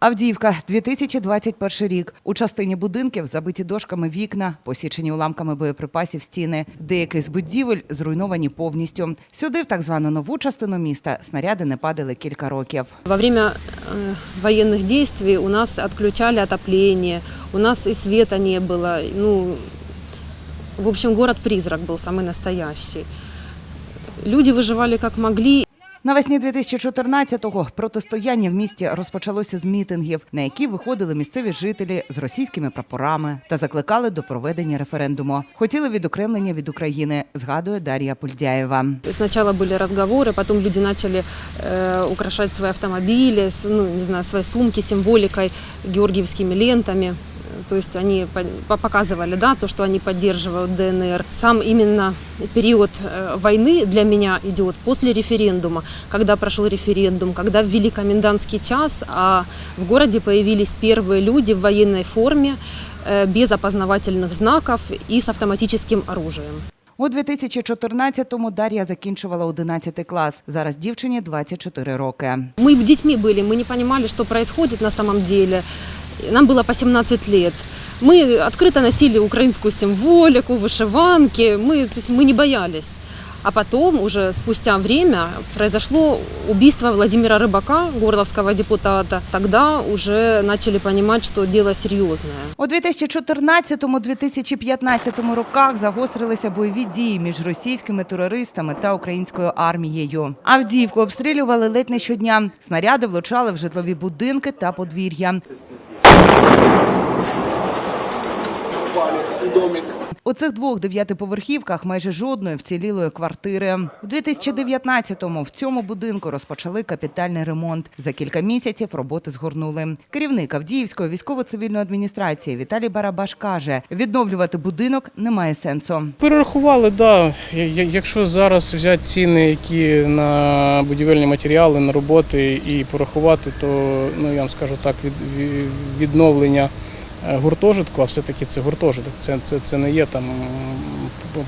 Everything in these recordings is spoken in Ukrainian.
Авдіївка, 2021 рік. У частині будинків забиті дошками вікна, посічені уламками боєприпасів стіни. Деякі з будівель зруйновані повністю. Сюди, в так звану нову частину міста, снаряди не падали кілька років. Во время э, военных действий у нас отключали отопление, у нас и света не было. Ну, в общем, город-призрак был самый настоящий. Люди выживали как могли. Навесні 2014-го протистояння в місті розпочалося з мітингів, на які виходили місцеві жителі з російськими прапорами та закликали до проведення референдуму. Хотіли відокремлення від України, згадує Дар'я Пульдяєва. Сначала были разговоры, потом люди начали э, украшать свои автомобили, с- ну, не знаю, свои сумки символикой, георгиевскими лентами. То есть они по- по- показывали, да, то, что они поддерживают ДНР. Сам именно период э, войны для меня идет после референдума, когда прошел референдум, когда ввели комендантский час, а в городе появились первые люди в военной форме, э, без опознавательных знаков и с автоматическим оружием. У 2014-му Дар'я закінчувала 11 клас. Зараз дівчині 24 роки. Мы детьми были, мы не понимали, что происходит на самом деле. Нам было по 17 лет. Мы открыто носили украинскую символику, вышиванки, мы, то есть мы не боялись. А потом, уже спустя время, произошло убийство Владимира Рыбака, горловского депутата. Тогда уже начали понимать, что дело серьезное. У 2014-2015 роках загострилися бойові дії між російськими терористами та українською армією. Авдіївку обстрілювали ледь не щодня. Снаряди влучали в житлові будинки та подвір'я. У цих двох дев'ятиповерхівках майже жодної вцілілої квартири. В 2019-му в цьому будинку розпочали капітальний ремонт. За кілька місяців роботи згорнули. Керівник Авдіївської військово-цивільної адміністрації Віталій Барабаш каже, відновлювати будинок немає сенсу. Перерахували, да. Якщо зараз взяти ціни, які на будівельні матеріали, на роботи і порахувати, то ну я вам скажу так, від, відновлення гуртожитку, а все-таки це гуртожиток. Це, це, це не є там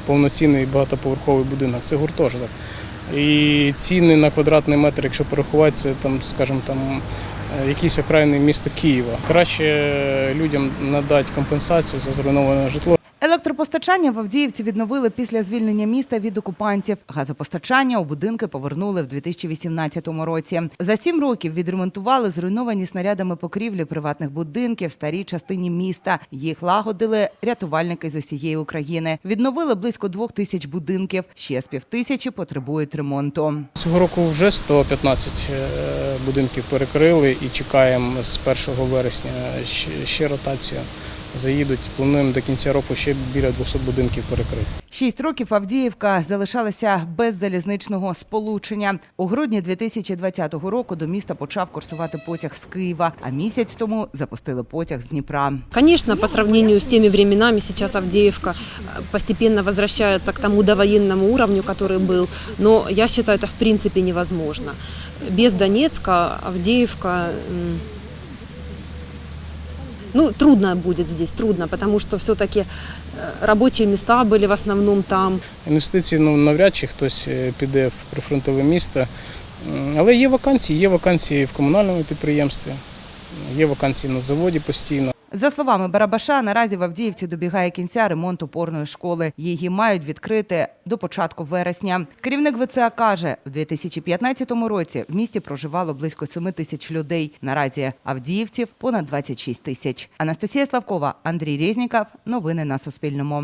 повноцінний багатоповерховий будинок, це гуртожиток. І ціни на квадратний метр, якщо порахувати, це там, скажімо, там якісь окраїни міста Києва. Краще людям надати компенсацію за зруйноване житло. Електропостачання в Авдіївці відновили після звільнення міста від окупантів. Газопостачання у будинки повернули в 2018 році. За сім років відремонтували зруйновані снарядами покрівлі приватних будинків в старій частині міста. Їх лагодили рятувальники з усієї України. Відновили близько двох тисяч будинків. Ще з півтисячі потребують ремонту. Цього року вже 115 е, будинків перекрили і чекаємо з 1 вересня ще, ще ротацію Заїдуть. Плануємо до кінця року ще біля 200 будинків перекрити. Шість років Авдіївка залишалася без залізничного сполучення. У грудні 2020 року до міста почав курсувати потяг з Києва, а місяць тому запустили потяг з Дніпра. Конечно, по сравнению с теми временами сейчас Авдеевка э, постепенно возвращается к тому довоенному уровню, который был. Но я считаю, это в принципе невозможно. Без Донецка Авдеевка... Ну, трудно будет здесь, трудно, потому что все-таки рабочие места были в основном там. Інвестиції ну, навряд чи хтось е, піде в прифронтове місто. Але є вакансії, є вакансії в комунальному підприємстві, є вакансії на заводі постійно. За словами Барабаша, наразі в Авдіївці добігає кінця ремонт опорної школи. Її мають відкрити до початку вересня. Керівник ВЦА каже, в 2015 році в місті проживало близько 7 тисяч людей. Наразі авдіївців понад 26 тисяч. Анастасія Славкова, Андрій Резніков. Новини на Суспільному.